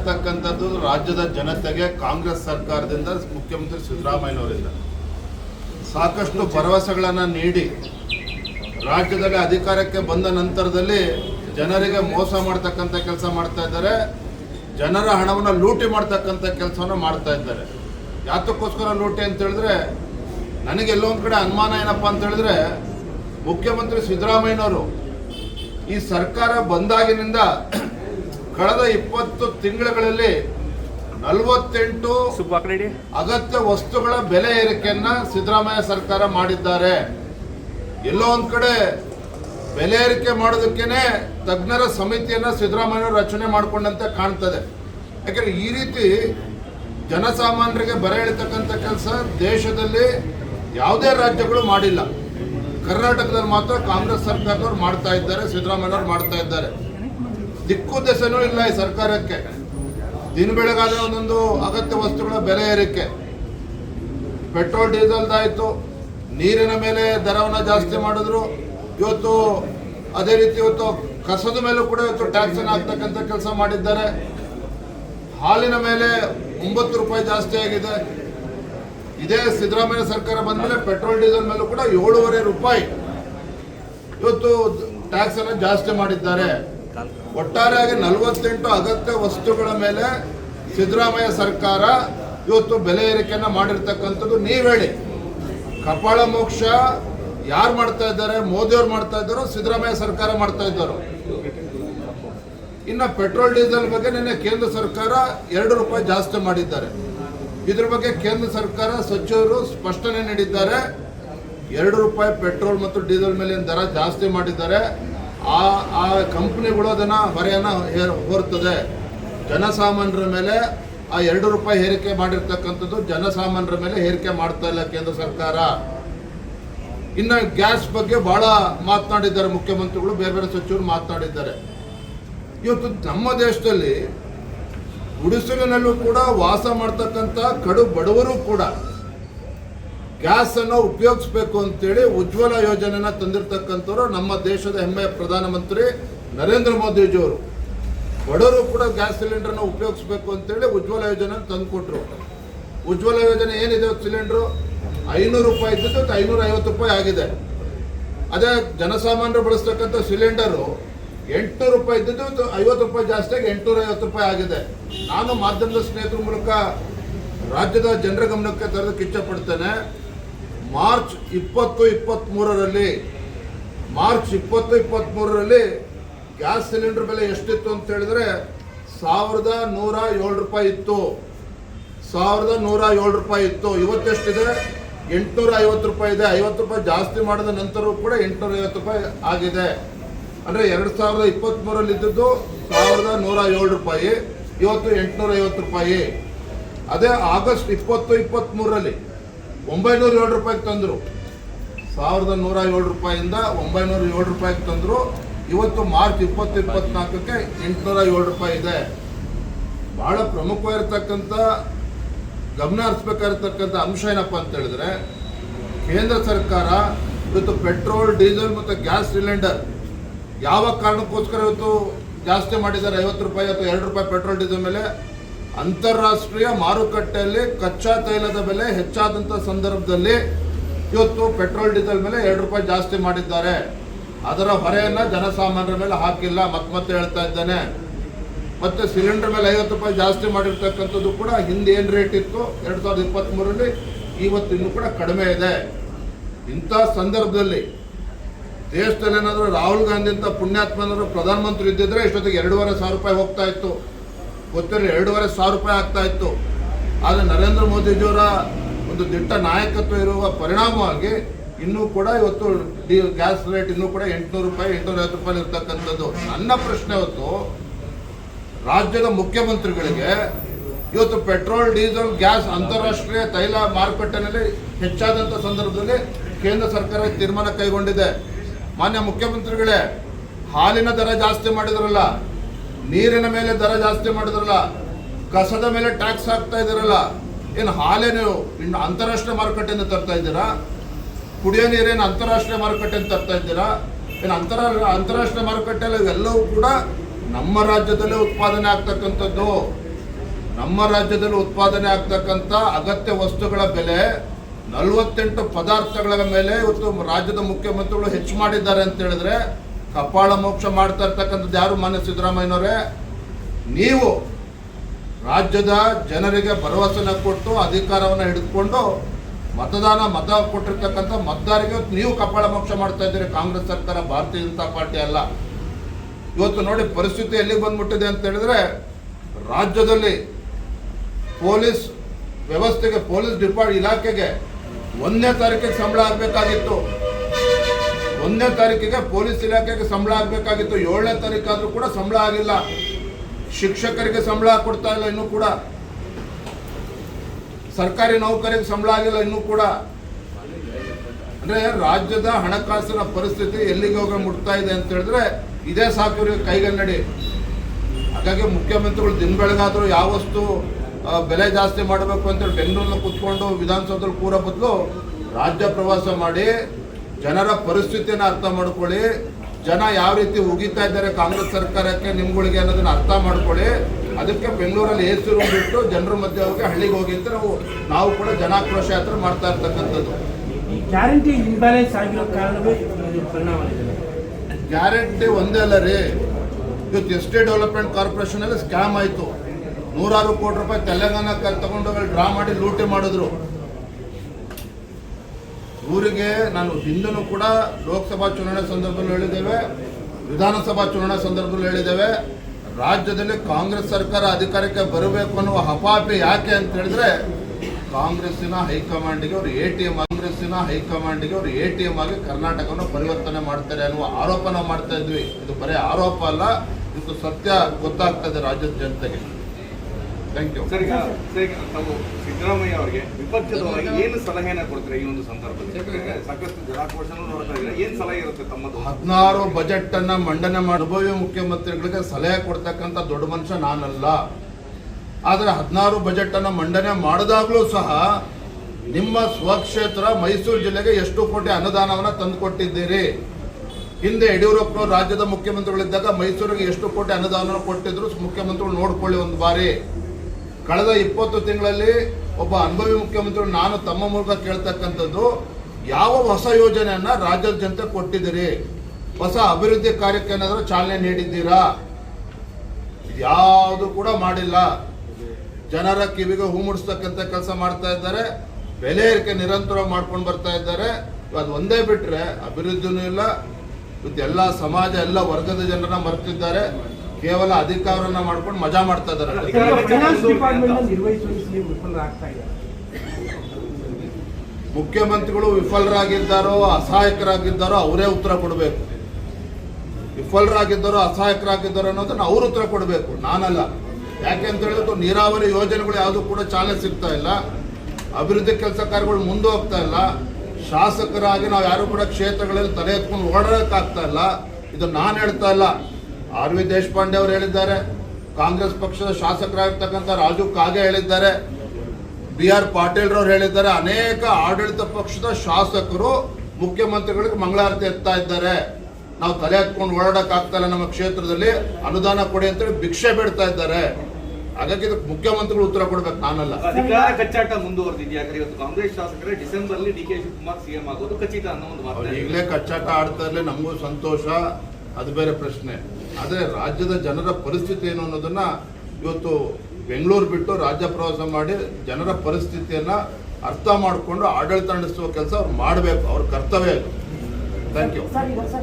ಇರ್ತಕ್ಕಂಥದ್ದು ರಾಜ್ಯದ ಜನತೆಗೆ ಕಾಂಗ್ರೆಸ್ ಸರ್ಕಾರದಿಂದ ಮುಖ್ಯಮಂತ್ರಿ ಸಿದ್ದರಾಮಯ್ಯನವರಿಂದ. ಸಾಕಷ್ಟು ಭರವಸೆಗಳನ್ನು ನೀಡಿ ರಾಜ್ಯದಲ್ಲಿ ಅಧಿಕಾರಕ್ಕೆ ಬಂದ ನಂತರದಲ್ಲಿ ಜನರಿಗೆ ಮೋಸ ಮಾಡ್ತಕ್ಕಂಥ ಕೆಲಸ ಮಾಡ್ತಾ ಇದ್ದಾರೆ. ಜನರ ಹಣವನ್ನು ಲೂಟಿ ಮಾಡ್ತಕ್ಕಂಥ ಕೆಲಸವನ್ನು ಮಾಡ್ತಾ ಇದ್ದಾರೆ. ಯಾತಕ್ಕೋಸ್ಕರ ಲೂಟಿ ಅಂತ ಹೇಳಿದ್ರೆ, ನನಗೆ ಎಲ್ಲೊಂದು ಕಡೆ ಅನುಮಾನ ಏನಪ್ಪ ಅಂತ ಹೇಳಿದ್ರೆ, ಮುಖ್ಯಮಂತ್ರಿ ಸಿದ್ದರಾಮಯ್ಯನವರು ಈ ಸರ್ಕಾರ ಬಂದಾಗಿನಿಂದ ಕಳೆದ ಇಪ್ಪತ್ತು ತಿಂಗಳುಗಳಲ್ಲಿ ನಲವತ್ತೆಂಟು. ಅಗತ್ಯ ವಸ್ತುಗಳ ಬೆಲೆ ಏರಿಕೆಯನ್ನ ಸಿದ್ದರಾಮಯ್ಯ ಸರ್ಕಾರ ಮಾಡಿದ್ದಾರೆ. ಎಲ್ಲೋ ಒಂದ್ ಕಡೆ ಬೆಲೆ ಏರಿಕೆ ಮಾಡೋದಕ್ಕೇನೆ ತಜ್ಞರ ಸಮಿತಿಯನ್ನ ಸಿದ್ದರಾಮಯ್ಯ ರಚನೆ ಮಾಡಿಕೊಂಡಂತೆ ಕಾಣ್ತದೆ. ಯಾಕಂದ್ರೆ ಈ ರೀತಿ ಜನಸಾಮಾನ್ಯರಿಗೆ ಬರ ಇಳಿತಕ್ಕಂಥ ಕೆಲಸ ದೇಶದಲ್ಲಿ ಯಾವುದೇ ರಾಜ್ಯಗಳು ಮಾಡಿಲ್ಲ. ಕರ್ನಾಟಕದಲ್ಲಿ ಮಾತ್ರ ಕಾಂಗ್ರೆಸ್ ಸರ್ಕಾರದವ್ರು ಮಾಡ್ತಾ ಇದ್ದಾರೆ ಸಿದ್ದರಾಮಯ್ಯವ್ರು ಮಾಡ್ತಾ ಇದ್ದಾರೆ. ದಿಕ್ಕು ದೆಸೆನೂ ಇಲ್ಲ ಈ ಸರ್ಕಾರಕ್ಕೆ. ದಿನ ಬೆಳಗಾದ ಒಂದೊಂದು ಅಗತ್ಯ ವಸ್ತುಗಳ ಬೆಲೆ ಏರಿಕೆ. ಪೆಟ್ರೋಲ್ ಡೀಸೆಲ್ದಾಯಿತು ನೀರಿನ ಮೇಲೆ ದರವನ್ನು ಜಾಸ್ತಿ ಮಾಡಿದ್ರು. ಇವತ್ತು ಅದೇ ರೀತಿ ಇವತ್ತು ಕಸದ ಮೇಲೂ ಕೂಡ ಇವತ್ತು ಟ್ಯಾಕ್ಸ್ ಅನ್ನು ಹಾಕ್ತಕ್ಕಂಥ ಕೆಲಸ ಮಾಡಿದ್ದಾರೆ. ಹಾಲಿನ ಮೇಲೆ ಒಂಬತ್ತು ರೂಪಾಯಿ ಜಾಸ್ತಿ ಆಗಿದೆ. ಇದೇ ಸಿದ್ದರಾಮಯ್ಯ ಸರ್ಕಾರ ಬಂದಮೇಲೆ ಪೆಟ್ರೋಲ್, ಡೀಸೆಲ್ ಮೇಲೂ ಕೂಡ ಏಳೂವರೆ ರೂಪಾಯಿ. ಇವತ್ತು ಟ್ಯಾಕ್ಸನ್ನು ಜಾಸ್ತಿ ಮಾಡಿದ್ದಾರೆ. ಒಟ್ಟಾರೆಯಾಗಿ ನಲವತ್ತೆಂಟು ಅಗತ್ಯ ವಸ್ತುಗಳ ಮೇಲೆ ಸಿದ್ದರಾಮಯ್ಯ ಸರ್ಕಾರ ಇವತ್ತು ಬೆಲೆ ಏರಿಕೆಯನ್ನ ಮಾಡಿರ್ತಕ್ಕಂಥದ್ದು ನೀವ್ ಹೇಳಿ. ಕಪಾಳ ಮೋಕ್ಷ ಯಾರು ಮಾಡ್ತಾ ಇದ್ದಾರೆ, ಮೋದಿಯವ್ರು ಮಾಡ್ತಾ ಇದ್ದಾರೋ, ಸಿದ್ದರಾಮಯ್ಯ ಸರ್ಕಾರ ಮಾಡ್ತಾ ಇದ್ದಾರೋ. ಇನ್ನು ಪೆಟ್ರೋಲ್, ಡೀಸೆಲ್ ಬಗ್ಗೆ ನಿನ್ನೆ ಕೇಂದ್ರ ಸರ್ಕಾರ ಎರಡು ರೂಪಾಯಿ ಜಾಸ್ತಿ ಮಾಡಿದ್ದಾರೆ. ಇದ್ರ ಬಗ್ಗೆ ಕೇಂದ್ರ ಸರ್ಕಾರ ಸಚಿವರು ಸ್ಪಷ್ಟನೆ ನೀಡಿದ್ದಾರೆ. ಎರಡು ರೂಪಾಯಿ ಪೆಟ್ರೋಲ್ ಮತ್ತು ಡೀಸೆಲ್ ಮೇಲೆ ದರ ಜಾಸ್ತಿ ಮಾಡಿದ್ದಾರೆ. ಆ ಆ ಕಂಪ್ನಿಗಳು ಅದನ್ನು ಹೊರೆಯನ್ನು ಹೇರ್ ಹೊರ್ತದೆ. ಜನಸಾಮಾನ್ಯರ ಮೇಲೆ ಆ ಎರಡು ರೂಪಾಯಿ ಹೇರಿಕೆ ಮಾಡಿರ್ತಕ್ಕಂಥದ್ದು ಜನಸಾಮಾನ್ಯರ ಮೇಲೆ ಹೇರಿಕೆ ಮಾಡ್ತಾ ಇಲ್ಲ ಕೇಂದ್ರ ಸರ್ಕಾರ. ಇನ್ನು ಗ್ಯಾಸ್ ಬಗ್ಗೆ ಬಹಳ ಮಾತನಾಡಿದ್ದಾರೆ ಮುಖ್ಯಮಂತ್ರಿಗಳು, ಬೇರೆ ಬೇರೆ ಸಚಿವರು ಮಾತನಾಡಿದ್ದಾರೆ. ಇವತ್ತು ನಮ್ಮ ದೇಶದಲ್ಲಿ ಗುಡಿಸಲಿನಲ್ಲೂ ಕೂಡ ವಾಸ ಮಾಡ್ತಕ್ಕಂಥ ಕಡು ಬಡವರು ಕೂಡ ಗ್ಯಾಸ್ ಅನ್ನು ಉಪಯೋಗಿಸ್ಬೇಕು ಅಂತೇಳಿ ಉಜ್ವಲ ಯೋಜನೆನ ತಂದಿರತಕ್ಕಂಥವ್ರು ನಮ್ಮ ದೇಶದ ಹೆಮ್ಮೆಯ ಪ್ರಧಾನಮಂತ್ರಿ ನರೇಂದ್ರ ಮೋದಿಜಿಯವರು. ಬಡವರು ಕೂಡ ಗ್ಯಾಸ್ ಸಿಲಿಂಡರ್ನ ಉಪಯೋಗಿಸ್ಬೇಕು ಅಂತೇಳಿ ಉಜ್ವಲ ಯೋಜನೆ ತಂದುಕೊಟ್ರು. ಉಜ್ವಲ ಯೋಜನೆ ಏನಿದೆ ಸಿಲಿಂಡ್ರು? ಐನೂರು ರೂಪಾಯಿ ಇದ್ದಿದ್ದು ಐನೂರ ಐವತ್ತು ರೂಪಾಯಿ ಆಗಿದೆ. ಅದೇ ಜನಸಾಮಾನ್ಯರು ಬಳಸ್ತಕ್ಕಂಥ ಸಿಲಿಂಡರು ಎಂಟುನೂರು ರೂಪಾಯಿ ಇದ್ದಿದ್ದು ಐವತ್ತು ರೂಪಾಯಿ ಜಾಸ್ತಿ ಆಗಿ ಎಂಟುನೂರ ಐವತ್ತು ರೂಪಾಯಿ ಆಗಿದೆ. ನಾನು ಮಾಧ್ಯಮದ ಸ್ನೇಹಿತರ ಮೂಲಕ ರಾಜ್ಯದ ಜನರ ಗಮನಕ್ಕೆ ತರೋದಕ್ಕೆ ಇಚ್ಛಪಡ್ತೇನೆ ಮಾರ್ಚ್ ಇಪ್ಪತ್ತು ಇಪ್ಪತ್ತ್ಮೂರರಲ್ಲಿ ಮಾರ್ಚ್ ಇಪ್ಪತ್ತು ಇಪ್ಪತ್ತ್ಮೂರರಲ್ಲಿ ಗ್ಯಾಸ್ ಸಿಲಿಂಡರ್ ಬೆಲೆ ಎಷ್ಟಿತ್ತು ಅಂತ ಹೇಳಿದ್ರೆ ಸಾವಿರದ ನೂರ ಏಳು ರೂಪಾಯಿ ಇತ್ತು. ಸಾವಿರದ ನೂರ ಏಳು ರೂಪಾಯಿ ಇತ್ತು. ಇವತ್ತೆಷ್ಟಿದೆ? ಎಂಟುನೂರ ಐವತ್ತು ರೂಪಾಯಿ ಇದೆ. ಐವತ್ತು ರೂಪಾಯಿ ಜಾಸ್ತಿ ಮಾಡಿದ ನಂತರವೂ ಕೂಡ ಎಂಟುನೂರ ಐವತ್ತು ರೂಪಾಯಿ ಆಗಿದೆ. ಅಂದರೆ ಎರಡು ಸಾವಿರದ ಇಪ್ಪತ್ತ್ಮೂರಲ್ಲಿ ಇದ್ದದ್ದು ಸಾವಿರದ ನೂರ ಏಳು ರೂಪಾಯಿ, ಇವತ್ತು ಎಂಟುನೂರ ಐವತ್ತು ರೂಪಾಯಿ. ಅದೇ ಆಗಸ್ಟ್ ಇಪ್ಪತ್ತು ಇಪ್ಪತ್ತ್ಮೂರರಲ್ಲಿ ಒಂಬೈನೂರ ಏಳು ರೂಪಾಯಿಗೆ ತಂದರು. ಸಾವಿರದ ನೂರ ಏಳು ರೂಪಾಯಿಂದ ಒಂಬೈನೂರ ಏಳು ರೂಪಾಯಿಗೆ ತಂದರು. ಇವತ್ತು ಮಾರ್ಚ್ ಇಪ್ಪತ್ತು ಇಪ್ಪತ್ನಾಲ್ಕಕ್ಕೆ ಎಂಟುನೂರ ಏಳು ರೂಪಾಯಿ ಇದೆ. ಭಾಳ ಪ್ರಮುಖವಾಗಿರ್ತಕ್ಕಂಥ ಗಮನ ಹರಿಸ್ಬೇಕಾಗಿರ್ತಕ್ಕಂಥ ಅಂಶ ಏನಪ್ಪ ಅಂತ ಹೇಳಿದ್ರೆ, ಕೇಂದ್ರ ಸರ್ಕಾರ ಇವತ್ತು ಪೆಟ್ರೋಲ್, ಡೀಸೆಲ್ ಮತ್ತು ಗ್ಯಾಸ್ ಸಿಲಿಂಡರ್ ಯಾವ ಕಾರಣಕ್ಕೋಸ್ಕರ ಇವತ್ತು ಜಾಸ್ತಿ ಮಾಡಿದ್ದಾರೆ? ಐವತ್ತು ರೂಪಾಯಿ ಅಥವಾ ಎರಡು ರೂಪಾಯಿ ಪೆಟ್ರೋಲ್, ಡೀಸೆಲ್ ಮೇಲೆ ಅಂತಾರಾಷ್ಟ್ರೀಯ ಮಾರುಕಟ್ಟೆಯಲ್ಲಿ ಕಚ್ಚಾ ತೈಲದ ಬೆಲೆ ಹೆಚ್ಚಾದಂಥ ಸಂದರ್ಭದಲ್ಲಿ ಇವತ್ತು ಪೆಟ್ರೋಲ್, ಡೀಸೆಲ್ ಮೇಲೆ ಎರಡು ರೂಪಾಯಿ ಜಾಸ್ತಿ ಮಾಡಿದ್ದಾರೆ. ಅದರ ಹೊರೆಯನ್ನು ಜನಸಾಮಾನ್ಯರ ಮೇಲೆ ಹಾಕಿಲ್ಲ ಮತ್ತೆ ಮತ್ತೆ ಹೇಳ್ತಾ ಇದ್ದೇನೆ. ಮತ್ತೆ ಸಿಲಿಂಡರ್ ಮೇಲೆ ಐವತ್ತು ರೂಪಾಯಿ ಜಾಸ್ತಿ ಮಾಡಿರ್ತಕ್ಕಂಥದ್ದು ಕೂಡ ಹಿಂದೆ ಏನು ರೇಟ್ ಇತ್ತು? ಎರಡು ಸಾವಿರದ ಇಪ್ಪತ್ತ್ಮೂರರಲ್ಲಿ ಇವತ್ತು ಇನ್ನೂ ಕೂಡ ಕಡಿಮೆ ಇದೆ. ಇಂಥ ಸಂದರ್ಭದಲ್ಲಿ ದೇಶದಲ್ಲಿ ಏನಾದರೂ ರಾಹುಲ್ ಗಾಂಧಿ ಅಂತ ಪ್ರಧಾನಮಂತ್ರಿ ಇದ್ದಿದ್ರೆ ಇಷ್ಟೊತ್ತಿಗೆ ಎರಡೂವರೆ ಸಾವಿರ ರೂಪಾಯಿ ಹೋಗ್ತಾ ಇತ್ತು. ಗೊತ್ತಿರಲಿ, ಎರಡೂವರೆ ಸಾವಿರ ರೂಪಾಯಿ ಆಗ್ತಾ ಇತ್ತು. ಆದರೆ ನರೇಂದ್ರ ಮೋದಿಜಿಯವರ ಒಂದು ದಿಟ್ಟ ನಾಯಕತ್ವ ಇರುವ ಪರಿಣಾಮವಾಗಿ ಇನ್ನೂ ಕೂಡ ಇವತ್ತು ಡಿ ಗ್ಯಾಸ್ ರೇಟ್ ಇನ್ನೂ ಕೂಡ ಎಂಟುನೂರು ರೂಪಾಯಿ, ಎಂಟುನೂರ ಐವತ್ತು ರೂಪಾಯಿ ಇರ್ತಕ್ಕಂಥದ್ದು. ನನ್ನ ಪ್ರಶ್ನೆ ಇವತ್ತು, ರಾಜ್ಯದ ಮುಖ್ಯಮಂತ್ರಿಗಳಿಗೆ ಇವತ್ತು ಪೆಟ್ರೋಲ್, ಡೀಸೆಲ್, ಗ್ಯಾಸ್ ಅಂತಾರಾಷ್ಟ್ರೀಯ ತೈಲ ಮಾರುಕಟ್ಟೆನಲ್ಲಿ ಹೆಚ್ಚಾದಂಥ ಸಂದರ್ಭದಲ್ಲಿ ಕೇಂದ್ರ ಸರ್ಕಾರ ತೀರ್ಮಾನ ಕೈಗೊಂಡಿದೆ. ಮಾನ್ಯ ಮುಖ್ಯಮಂತ್ರಿಗಳೇ, ಹಾಲಿನ ದರ ಜಾಸ್ತಿ ಮಾಡಿದ್ರಲ್ಲ. ನೀರಿನ ಮೇಲೆ ದರ ಜಾಸ್ತಿ ಮಾಡಿದ್ರಲ್ಲ, ಕಸದ ಮೇಲೆ ಟ್ಯಾಕ್ಸ್ ಹಾಕ್ತಾ ಇದ್ದೀರಲ್ಲ, ಏನು ಹಾಲೇ ಇನ್ನು ಅಂತಾರಾಷ್ಟ್ರೀಯ ಮಾರುಕಟ್ಟೆಯಿಂದ ತರ್ತಾ ಇದ್ದೀರಾ? ಕುಡಿಯೋ ನೀರೇನು ಅಂತಾರಾಷ್ಟ್ರೀಯ ಮಾರುಕಟ್ಟೆಯಿಂದ ತರ್ತಾ ಇದ್ದೀರಾ? ಏನು ಅಂತರ, ಅಂತಾರಾಷ್ಟ್ರೀಯ ಮಾರುಕಟ್ಟೆಯಲ್ಲಿ ಇವೆಲ್ಲವೂ ಕೂಡ ನಮ್ಮ ರಾಜ್ಯದಲ್ಲೇ ಉತ್ಪಾದನೆ ಆಗ್ತಕ್ಕಂಥದ್ದು. ನಮ್ಮ ರಾಜ್ಯದಲ್ಲಿ ಉತ್ಪಾದನೆ ಆಗ್ತಕ್ಕಂಥ ಅಗತ್ಯ ವಸ್ತುಗಳ ಬೆಲೆ ನಲವತ್ತೆಂಟು ಪದಾರ್ಥಗಳ ಮೇಲೆ ಇವತ್ತು ರಾಜ್ಯದ ಮುಖ್ಯಮಂತ್ರಿಗಳು ಹೆಚ್ಚು ಮಾಡಿದ್ದಾರೆ ಅಂತ ಹೇಳಿದ್ರೆ ಕಪಾಳ ಮೋಕ್ಷ ಮಾಡ್ತಾ ಇರ್ತಕ್ಕಂಥದ್ದು ಯಾರು ಮಾನ್ಯ ಸಿದ್ದರಾಮಯ್ಯನವರೇ? ನೀವು ರಾಜ್ಯದ ಜನರಿಗೆ ಭರವಸೆನ ಕೊಟ್ಟು ಅಧಿಕಾರವನ್ನು ಹಿಡಿದುಕೊಂಡು ಮತದಾನ ಮತ ಕೊಟ್ಟಿರ್ತಕ್ಕಂಥ ಮತದಾರರಿಗೆ ನೀವು ಕಪಾಳ ಮೋಕ್ಷ ಮಾಡ್ತಾ ಇದ್ದೀರಿ. ಕಾಂಗ್ರೆಸ್ ಸರ್ಕಾರ ಭಾರತೀಯ ಜನತಾ ಪಾರ್ಟಿ ಅಲ್ಲ. ಇವತ್ತು ನೋಡಿ ಪರಿಸ್ಥಿತಿ ಎಲ್ಲಿಗೆ ಬಂದ್ಬಿಟ್ಟಿದೆ ಅಂತ ಹೇಳಿದ್ರೆ ರಾಜ್ಯದಲ್ಲಿ ಪೊಲೀಸ್ ವ್ಯವಸ್ಥೆಗೆ, ಪೊಲೀಸ್ ಡಿಪಾರ್ಟ್ ಇಲಾಖೆಗೆ ಒಂದನೇ ತಾರೀಕಿಗೆ ಸಂಬಳ ಆಗಬೇಕಾಗಿತ್ತು ಒಂದನೇ ತಾರೀಕಿಗೆ ಪೊಲೀಸ್ ಇಲಾಖೆಗೆ ಸಂಬಳ ಆಗಬೇಕಾಗಿತ್ತು. ಏಳನೇ ತಾರೀಕಾದರೂ ಕೂಡ ಸಂಬಳ ಆಗಿಲ್ಲ. ಶಿಕ್ಷಕರಿಗೆ ಸಂಬಳ ಕೊಡ್ತಾ ಇಲ್ಲ ಇನ್ನೂ ಕೂಡ. ಸರ್ಕಾರಿ ನೌಕರಿಗೆ ಸಂಬಳ ಆಗಿಲ್ಲ ಇನ್ನೂ ಕೂಡ. ಅಂದರೆ ರಾಜ್ಯದ ಹಣಕಾಸಿನ ಪರಿಸ್ಥಿತಿ ಎಲ್ಲಿಗೆ ಹೋಗಿ ಮುಟ್ತಾ ಇದೆ ಅಂತ ಹೇಳಿದ್ರೆ ಇದೇ ಸಾಕು ಇವರಿಗೆ ಕೈಗನ್ನಡಿ. ಹಾಗಾಗಿ ಮುಖ್ಯಮಂತ್ರಿಗಳು ದಿನ ಬೆಳಗಾದರೂ ಯಾವ ವಸ್ತು ಬೆಲೆ ಜಾಸ್ತಿ ಮಾಡಬೇಕು ಅಂತೇಳಿ ಬೆಂಗಳೂರಲ್ಲಿ ಕೂತ್ಕೊಂಡು ವಿಧಾನಸೌಧದಲ್ಲಿ ಕೂರೋ ಬದಲು ರಾಜ್ಯ ಪ್ರವಾಸ ಮಾಡಿ ಜನರ ಪರಿಸ್ಥಿತಿಯನ್ನು ಅರ್ಥ ಮಾಡ್ಕೊಳ್ಳಿ. ಜನ ಯಾವ ರೀತಿ ಉಗಿತಾ ಇದ್ದಾರೆ ಕಾಂಗ್ರೆಸ್ ಸರ್ಕಾರಕ್ಕೆ ನಿಮ್ಗಳಿಗೆ ಅನ್ನೋದನ್ನ ಅರ್ಥ ಮಾಡ್ಕೊಳ್ಳಿ. ಅದಕ್ಕೆ ಬೆಂಗಳೂರಲ್ಲಿ ಹೆಸರು ಬಿಟ್ಟು ಜನರ ಮಧ್ಯೆ ಹೋಗಿ ಹಳ್ಳಿಗೆ ಹೋಗಿ ಅಂತ ನಾವು ನಾವು ಕೂಡ ಜನಾಕ್ರೋಶ ಯಾತ್ರೆ ಮಾಡ್ತಾ ಇರ್ತಕ್ಕಂಥದ್ದು. ಗ್ಯಾರಂಟಿ ಇಂಬ್ಯಾಲೆನ್ಸ್ ಆಗಿರೋ ಕಾರಣವೇ ಪರಿಣಾಮ ಗ್ಯಾರಂಟಿ ಒಂದೇ ಅಲ್ಲ ರೀ. ಇವತ್ತು ಎಸ್ಟೇಟ್ ಡೆವಲಪ್ಮೆಂಟ್ ಕಾರ್ಪೊರೇಷನ್ ಅಲ್ಲಿ ಸ್ಕ್ಯಾಮ್ ಆಯಿತು. ನೂರಾರು ಕೋಟಿ ರೂಪಾಯಿ ತೆಲಂಗಾಣಕ್ಕೆ ತಗೊಂಡು ಡ್ರಾ ಮಾಡಿ ಲೂಟಿ ಮಾಡಿದ್ರು. ಊರಿಗೆ ನಾನು ಹಿಂದೂ ಕೂಡ ಲೋಕಸಭಾ ಚುನಾವಣೆ ಸಂದರ್ಭದಲ್ಲಿ ಹೇಳಿದ್ದೇವೆ, ವಿಧಾನಸಭಾ ಚುನಾವಣೆ ಸಂದರ್ಭದಲ್ಲಿ ಹೇಳಿದ್ದೇವೆ. ರಾಜ್ಯದಲ್ಲಿ ಕಾಂಗ್ರೆಸ್ ಸರ್ಕಾರ ಅಧಿಕಾರಕ್ಕೆ ಬರಬೇಕು ಅನ್ನುವ ಹಪಾಪಿ ಯಾಕೆ ಅಂತ ಹೇಳಿದ್ರೆ, ಕಾಂಗ್ರೆಸ್ಸಿನ ಹೈಕಮಾಂಡ್ಗೆ ಅವರು ಎ ಟಿ ಎಂ, ಕಾಂಗ್ರೆಸ್ಸಿನ ಹೈಕಮಾಂಡ್ಗೆ ಅವರು ಎ ಟಿ ಎಂ ಆಗಿ ಕರ್ನಾಟಕವನ್ನು ಪರಿವರ್ತನೆ ಮಾಡ್ತಾರೆ ಅನ್ನುವ ಆರೋಪನ ಮಾಡ್ತಾ ಇದ್ವಿ. ಇದು ಬರೀ ಆರೋಪ ಅಲ್ಲ, ಇದು ಸತ್ಯ ಗೊತ್ತಾಗ್ತದೆ ರಾಜ್ಯದ ಜನತೆಗೆ. ಥ್ಯಾಂಕ್ ಯು ಸರಿ ಈಗ ಸರ್ ತಾವು ಸಿದ್ದರಾಮಯ್ಯ ಅವರಿಗೆ ವಿಪಕ್ಷದವರಿಗೆ ಏನು ಸಲಹೆಯನ್ನ ಕೊಡ್ತೀರಾ ಈ ಒಂದು ಸಂದರ್ಭದಲ್ಲಿ? ಸಾಕಷ್ಟು ನೋಡ್ತಾ ಇದ್ರೆ ಏನ್ ಸಲಹೆ ಇರುತ್ತೆ ತಮ್ಮದು? ಹದಿನಾರು ಬಜೆಟ್ ಅನ್ನ ಮಂಡನೆ ಮಾಡಿ ಅನುಭವಿ ಮುಖ್ಯಮಂತ್ರಿಗಳಿಗೆ ಸಲಹೆ ಕೊಡ್ತಕ್ಕಂಥ ದೊಡ್ಡ ಮನುಷ್ಯ ನಾನಲ್ಲ. ಆದರೆ ಹದಿನಾರು ಬಜೆಟ್ ಅನ್ನ ಮಂಡನೆ ಮಾಡಿದಾಗಲೂ ಸಹ ನಿಮ್ಮ ಸ್ವಕ್ಷೇತ್ರ ಮೈಸೂರು ಜಿಲ್ಲೆಗೆ ಎಷ್ಟು ಕೋಟಿ ಅನುದಾನವನ್ನ ತಂದುಕೊಟ್ಟಿದ್ದೀರಿ? ಹಿಂದೆ ಯಡಿಯೂರಪ್ಪನವರು ರಾಜ್ಯದ ಮುಖ್ಯಮಂತ್ರಿಗಳಿದ್ದಾಗ ಮೈಸೂರಿಗೆ ಎಷ್ಟು ಕೋಟಿ ಅನುದಾನ ಕೊಟ್ಟಿದ್ರು? ಮುಖ್ಯಮಂತ್ರಿಗಳು ನೋಡ್ಕೊಳ್ಳಿ ಒಂದು ಬಾರಿ. ಕಳೆದ ಇಪ್ಪತ್ತು ತಿಂಗಳಲ್ಲಿ ಒಬ್ಬ ಅನುಭವಿ ಮುಖ್ಯಮಂತ್ರಿ ನಾನು ತಮ್ಮ ಮೂಲಕ ಕೇಳ್ತಕ್ಕಂಥದ್ದು, ಯಾವ ಹೊಸ ಯೋಜನೆಯನ್ನ ರಾಜ್ಯದ ಜನತೆ ಕೊಟ್ಟಿದ್ದೀರಿ? ಹೊಸ ಅಭಿವೃದ್ಧಿ ಕಾರ್ಯಕ್ಕೆ ಏನಾದರೂ ಚಾಲನೆ ನೀಡಿದ್ದೀರಾ? ಯಾವುದು ಕೂಡ ಮಾಡಿಲ್ಲ. ಜನರ ಕಿವಿಗೆ ಹೂ ಮುಡಿಸ್ತಕ್ಕಂಥ ಕೆಲಸ ಮಾಡ್ತಾ ಇದ್ದಾರೆ. ಬೆಲೆ ಏರಿಕೆ ನಿರಂತರ ಮಾಡ್ಕೊಂಡು ಬರ್ತಾ ಇದ್ದಾರೆ. ಅದು ಒಂದೇ ಬಿಟ್ರೆ ಅಭಿವೃದ್ಧಿನೂ ಇಲ್ಲ. ಇವತ್ತು ಎಲ್ಲ ಸಮಾಜ, ಎಲ್ಲ ವರ್ಗದ ಜನರನ್ನ ಮರೆತಿದ್ದಾರೆ. ಕೇವಲ ಅಧಿಕಾರವನ್ನ ಮಾಡ್ಕೊಂಡು ಮಜಾ ಮಾಡ್ತಾ ಇದ್ದಾರೆ ಮುಖ್ಯಮಂತ್ರಿಗಳು ವಿಫಲರಾಗಿದ್ದಾರೋ ಅಸಹಾಯಕರಾಗಿದ್ದಾರೋ ಅವರೇ ಉತ್ತರ ಕೊಡಬೇಕು. ವಿಫಲರಾಗಿದ್ದಾರೋ ಅಸಹಾಯಕರಾಗಿದ್ದಾರೋ ಅನ್ನೋದನ್ನ ಅವ್ರು ಉತ್ತರ ಕೊಡಬೇಕು. ನಾನಲ್ಲ. ಯಾಕೆ ಅಂತ ಹೇಳಿದ್ರೆ ನೀರಾವರಿ ಯೋಜನೆಗಳು ಯಾವುದು ಕೂಡ ಚಾಲನೆ ಸಿಗ್ತಾ ಇಲ್ಲ. ಅಭಿವೃದ್ಧಿ ಕೆಲಸ ಕಾರ್ಯಗಳು ಮುಂದೆ ಹೋಗ್ತಾ ಇಲ್ಲ. ಶಾಸಕರಾಗಿ ನಾವು ಯಾರು ಕೂಡ ಕ್ಷೇತ್ರಗಳಲ್ಲಿ ತಲೆ ಎತ್ಕೊಂಡು ಓಡಾಡಕ್ಕಾಗ್ತಾ ಇಲ್ಲ. ಇದು ನಾನು ಹೇಳ್ತಾ ಇಲ್ಲ. ಆರ್ ವಿ ದೇಶಪಾಂಡೆ ಅವರು ಹೇಳಿದ್ದಾರೆ. ಕಾಂಗ್ರೆಸ್ ಪಕ್ಷದ ಶಾಸಕರಾಗಿರ್ತಕ್ಕಂಥ ರಾಜು ಕಾಗೆ ಹೇಳಿದ್ದಾರೆ. ಬಿ ಆರ್ ಪಾಟೀಲ್ ರವರು ಹೇಳಿದ್ದಾರೆ. ಅನೇಕ ಆಡಳಿತ ಪಕ್ಷದ ಶಾಸಕರು ಮುಖ್ಯಮಂತ್ರಿಗಳಿಗೆ ಮಂಗಳಾರತಿ ಎತ್ತಾ ಇದ್ದಾರೆ. ನಾವು ತಲೆ ಹತ್ಕೊಂಡು ಓಡಾಡಕ್ ಆಗ್ತಾ ನಮ್ಮ ಕ್ಷೇತ್ರದಲ್ಲಿ. ಅನುದಾನ ಕೊಡಿ ಅಂತೇಳಿ ಭಿಕ್ಷೆ ಬೇಡ್ತಾ ಇದ್ದಾರೆ. ಹಾಗಾಗಿ ಇದಕ್ಕೆ ಮುಖ್ಯಮಂತ್ರಿಗಳು ಉತ್ತರ ಕೊಡ್ಬೇಕು ನಾನಲ್ಲ. ಅಧಿಕಾರ ಕಚ್ಚಾಟ ಮುಂದುವರೆದಿದೆ ಇವತ್ತು ಕಾಂಗ್ರೆಸ್ ಶಾಸಕರೇ ಡಿಸೆಂಬರ್ ಅಲ್ಲಿ ಡಿ ಕೆ ಶಿವಕುಮಾರ್ ಸಿಎಂ ಆಗೋದು ಖಚಿತ ಅನ್ನೋ ಒಂದು ಅವ್ರು ಮಾತು ಈಗಲೇ ಕಚ್ಚಾಟ ಆಡ್ತಾ ಇರಲಿ ನಮಗೂ ಸಂತೋಷ. ಅದು ಬೇರೆ ಪ್ರಶ್ನೆ. ಆದರೆ ರಾಜ್ಯದ ಜನರ ಪರಿಸ್ಥಿತಿ ಏನು ಅನ್ನೋದನ್ನ ಇವತ್ತು ಬೆಂಗಳೂರು ಬಿಟ್ಟು ರಾಜ್ಯ ಪ್ರವಾಸ ಮಾಡಿ ಜನರ ಪರಿಸ್ಥಿತಿಯನ್ನ ಅರ್ಥ ಮಾಡಿಕೊಂಡು ಆಡಳಿತ ನಡೆಸುವ ಕೆಲಸ ಅವ್ರು ಮಾಡಬೇಕು, ಅವ್ರ ಕರ್ತವ್ಯ ಇದು. Thank you